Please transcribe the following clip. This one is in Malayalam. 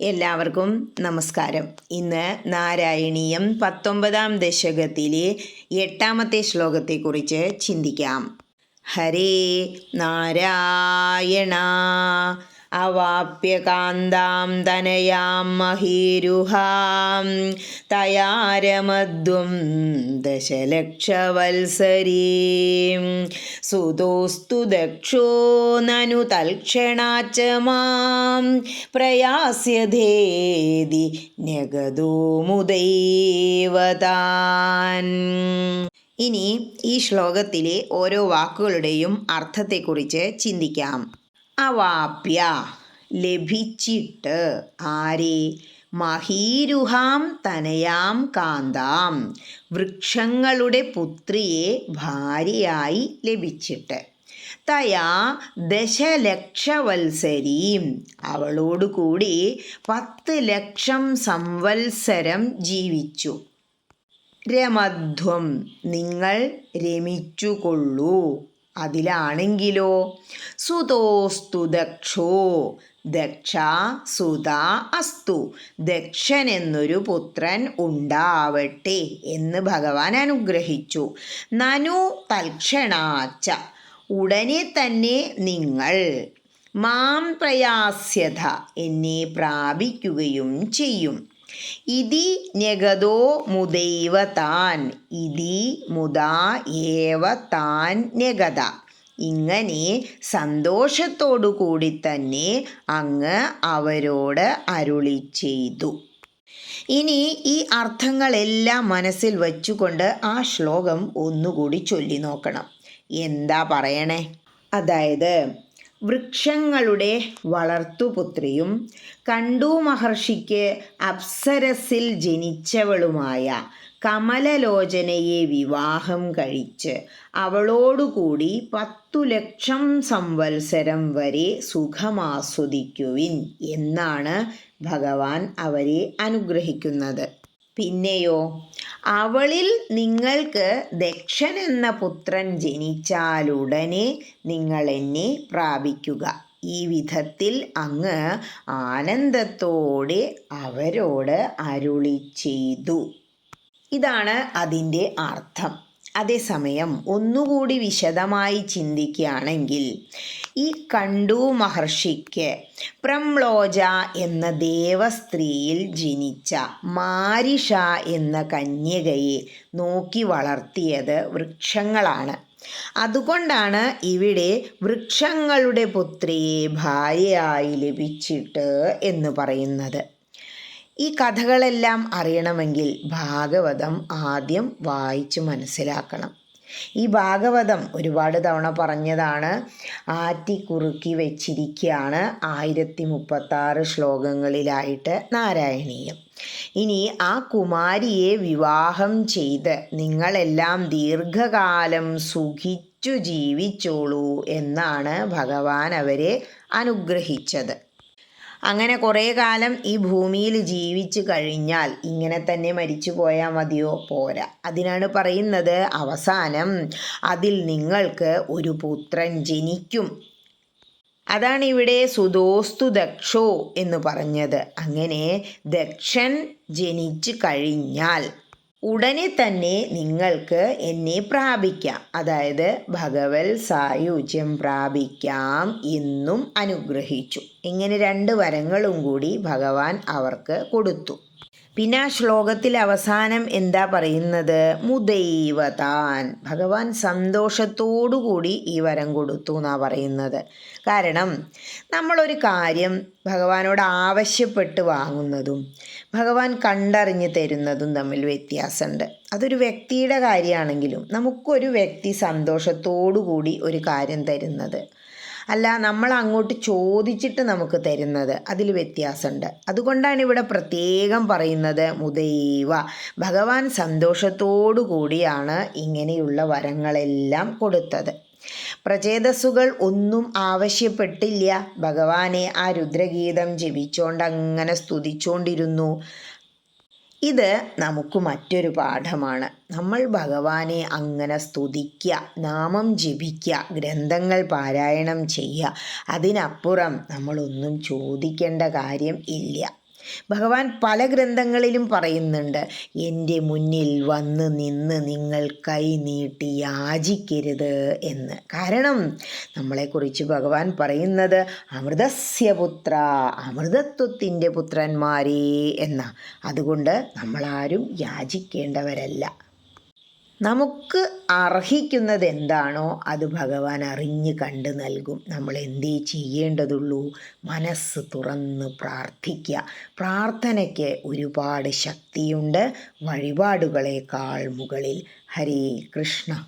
എല്ലാവർക്കും നമസ്കാരം. ഇന്ന് നാരായണീയം പത്തൊമ്പതാം ദശകത്തിലെ എട്ടാമത്തെ ശ്ലോകത്തെക്കുറിച്ച് ചിന്തിക്കാം. ഹരേ നാരായണ. അവാപ്യ കാന്താം തനയാം മഹീരുഹാം. തയാരമധ്വം ദശലക്ഷവത്സരീം. സുതോസ്തു ദക്ഷോ നനു തൽക്ഷണാച്ച മാം. പ്രയാസ്യധേതി നഗദോ മുദൈവതാൻ. ഇനി ഈ ശ്ലോകത്തിലെ ഓരോ വാക്കുകളുടെയും അർത്ഥത്തെക്കുറിച്ച് ചിന്തിക്കാം. അവാപ്യ ലഭിച്ചിട്ട് ആരെ? മഹീരുഹാം തനയാം കാന്താം. വൃക്ഷങ്ങളുടെ പുത്രിയെ ഭാര്യയായി ലഭിച്ചിട്ട്. തയാ ദശലക്ഷവത്സരീം. അവളോടുകൂടി പത്ത് ലക്ഷം സംവത്സരം ജീവിച്ചു. രമധ്വം നിങ്ങൾ രമിച്ചുകൊള്ളൂ. അതിലാണെങ്കിലോ? സുതോസ്തു ദക്ഷോ. ദക്ഷ സുത അസ്തു. ദക്ഷൻ എന്നൊരു പുത്രൻ ഉണ്ടാവട്ടെ എന്ന് ഭഗവാൻ അനുഗ്രഹിച്ചു. നനു തൽക്ഷണാച്ച. ഉടനെ തന്നെ നിങ്ങൾ മാം പ്രയാസ്യത എന്നെ പ്രാപിക്കുകയും ചെയ്യും. ഇതി ന്യഗതോ മുദൈവ താൻ ഇതി മുദാ ഏവ താൻ ന്യഗത. ഇങ്ങനെ സന്തോഷത്തോടു കൂടി തന്നെ അങ്ങ് അവരോട് അരുളി ചെയ്തു. ഇനി ഈ അർത്ഥങ്ങളെല്ലാം മനസ്സിൽ വച്ചുകൊണ്ട് ആ ശ്ലോകം ഒന്നുകൂടി ചൊല്ലി നോക്കണം. എന്താ പറയണേ? അതായത് വൃക്ഷങ്ങളുടെ വളർത്തുപുത്രിയും കണ്ടു മഹർഷിക്ക് അപ്സരസിൽ ജനിച്ചവളുമായ കമലലോചനയെ വിവാഹം കഴിച്ച് അവളോടുകൂടി പത്തു ലക്ഷം സംവത്സരം വരെ സുഖമാസ്വദിക്കുവിൻ എന്നാണ് ഭഗവാൻ അവരെ അനുഗ്രഹിക്കുന്നത്. പിന്നെയോ അവളിൽ നിങ്ങൾക്ക് ദക്ഷൻ എന്ന പുത്രൻ ജനിച്ചാലുടനെ നിങ്ങൾ എന്നെ പ്രാപിക്കുക. ഈ വിധത്തിൽ അങ്ങ് ആനന്ദത്തോടെ അവരോട് അരുളി ചെയ്തു ഇതാണ് അതിന്റെ അർത്ഥം. അതേസമയം ഒന്നുകൂടി വിശദമായി ചിന്തിക്കുകയാണെങ്കിൽ ഈ കണ്ടു മഹർഷിക്ക് പ്രംലോജ എന്ന ദേവസ്ത്രീയിൽ ജനിച്ച മാരിഷ എന്ന കന്യകയെ നോക്കി വളർത്തിയത് വൃക്ഷങ്ങളാണ്. അതുകൊണ്ടാണ് ഇവിടെ വൃക്ഷങ്ങളുടെ പുത്രിയെ ഭാര്യയായി ലഭിച്ചിട്ട് എന്ന് പറയുന്നത്. ഈ കഥകളെല്ലാം അറിയണമെങ്കിൽ ഭാഗവതം ആദ്യം വായിച്ചു മനസ്സിലാക്കണം. ഈ ഭാഗവതം ഒരുപാട് തവണ പറഞ്ഞതാണ് ആറ്റി കുറുക്കി വെച്ചിരിക്കുകയാണ് ആയിരത്തി മുപ്പത്താറ് ശ്ലോകങ്ങളിലായിട്ട് നാരായണീയം. ഇനി ആ കുമാരിയെ വിവാഹം ചെയ്ത് നിങ്ങളെല്ലാം ദീർഘകാലം സുഖിച്ചു ജീവിച്ചോളൂ എന്നാണ് ഭഗവാൻ അവരെ അനുഗ്രഹിച്ചത്. അങ്ങനെ കുറേ കാലം ഈ ഭൂമിയിൽ ജീവിച്ചു കഴിഞ്ഞാൽ ഇങ്ങനെ തന്നെ മരിച്ചു പോയാൽ മതിയോ? പോരാ. അതിനാണ് പറയുന്നത് അവസാനം അതിൽ നിങ്ങൾക്ക് ഒരു പുത്രൻ ജനിക്കും. അതാണ് ഇവിടെ സുദോസ്തു ദക്ഷോ എന്ന് പറഞ്ഞത്. അങ്ങനെ ദക്ഷൻ ജനിച്ചു കഴിഞ്ഞാൽ ഉടനെ തന്നെ നിങ്ങൾക്ക് എന്നെ പ്രാപിക്കാം. അതായത് ഭഗവൽ സായുജ്യം പ്രാപിക്കാം എന്നും അനുഗ്രഹിച്ചു. ഇങ്ങനെ രണ്ട് വരങ്ങളും കൂടി ഭഗവാൻ അവർക്ക് കൊടുത്തു. പിന്നെ ആ ശ്ലോകത്തിൽ അവസാനം എന്താ പറയുന്നത്? മുദൈവതാൻ. ഭഗവാൻ സന്തോഷത്തോടുകൂടി ഈ വരം കൊടുത്തു എന്നാണ് പറയുന്നത്. കാരണം നമ്മളൊരു കാര്യം ഭഗവാനോട് ആവശ്യപ്പെട്ട് വാങ്ങുന്നതും ഭഗവാൻ കണ്ടറിഞ്ഞ് തരുന്നതും തമ്മിൽ വ്യത്യാസമുണ്ട്. അതൊരു വ്യക്തിയുടെ കാര്യമാണെങ്കിലും നമുക്കൊരു വ്യക്തി സന്തോഷത്തോടു കൂടി ഒരു കാര്യം തരുന്നത്. അല്ല നമ്മൾ അങ്ങോട്ട് ചോദിച്ചിട്ട് നമുക്ക് തരുന്നത്. അതിൽ വ്യത്യാസമുണ്ട്. അതുകൊണ്ടാണ് ഇവിടെ പ്രത്യേകം പറയുന്നത് മുദൈവ. ഭഗവാൻ സന്തോഷത്തോടു കൂടിയാണ് ഇങ്ങനെയുള്ള വരങ്ങളെല്ലാം കൊടുത്തത്. പ്രചേതസ്സുകൾ ഒന്നും ആവശ്യപ്പെട്ടില്ല. ഭഗവാനെ ആ രുദ്രഗീതം ജപിച്ചോണ്ട് അങ്ങനെ സ്തുതിച്ചുകൊണ്ടിരുന്നു ഇത് നമുക്ക് മറ്റൊരു പാഠമാണ്. നമ്മൾ ഭഗവാനെ അങ്ങനെ സ്തുതിക്കുക നാമം ജപിക്കുക ഗ്രന്ഥങ്ങൾ പാരായണം ചെയ്യുക അതിനപ്പുറം നമ്മളൊന്നും ചോദിക്കേണ്ട കാര്യം ഇല്ല. ഭഗവാൻ പല ഗ്രന്ഥങ്ങളിലും പറയുന്നുണ്ട് എന്റെ മുന്നിൽ വന്ന് നിന്ന് നിങ്ങൾ കൈ നീട്ടി യാചിക്കരുത് എന്ന്. കാരണം നമ്മളെക്കുറിച്ച് ഭഗവാൻ പറയുന്നത് അമൃതസ്യ പുത്ര അമൃതത്വത്തിന്റെ പുത്രന്മാരേ എന്ന. അതുകൊണ്ട് നമ്മളാരും യാചിക്കേണ്ടവരല്ല. നമുക്ക് അർഹിക്കുന്നത് എന്താണോ അത് ഭഗവാൻ അറിഞ്ഞ് കണ്ട് നൽകും. നമ്മൾ എന്തേ ചെയ്യേണ്ടതുള്ളൂ? മനസ്സ് തുറന്ന് പ്രാർത്ഥിക്കുക പ്രാർത്ഥനയ്ക്ക് ഒരുപാട് ശക്തിയുണ്ട്. വഴിപാടുകളേക്കാൾ മുകളിൽ ഹരേ കൃഷ്ണ.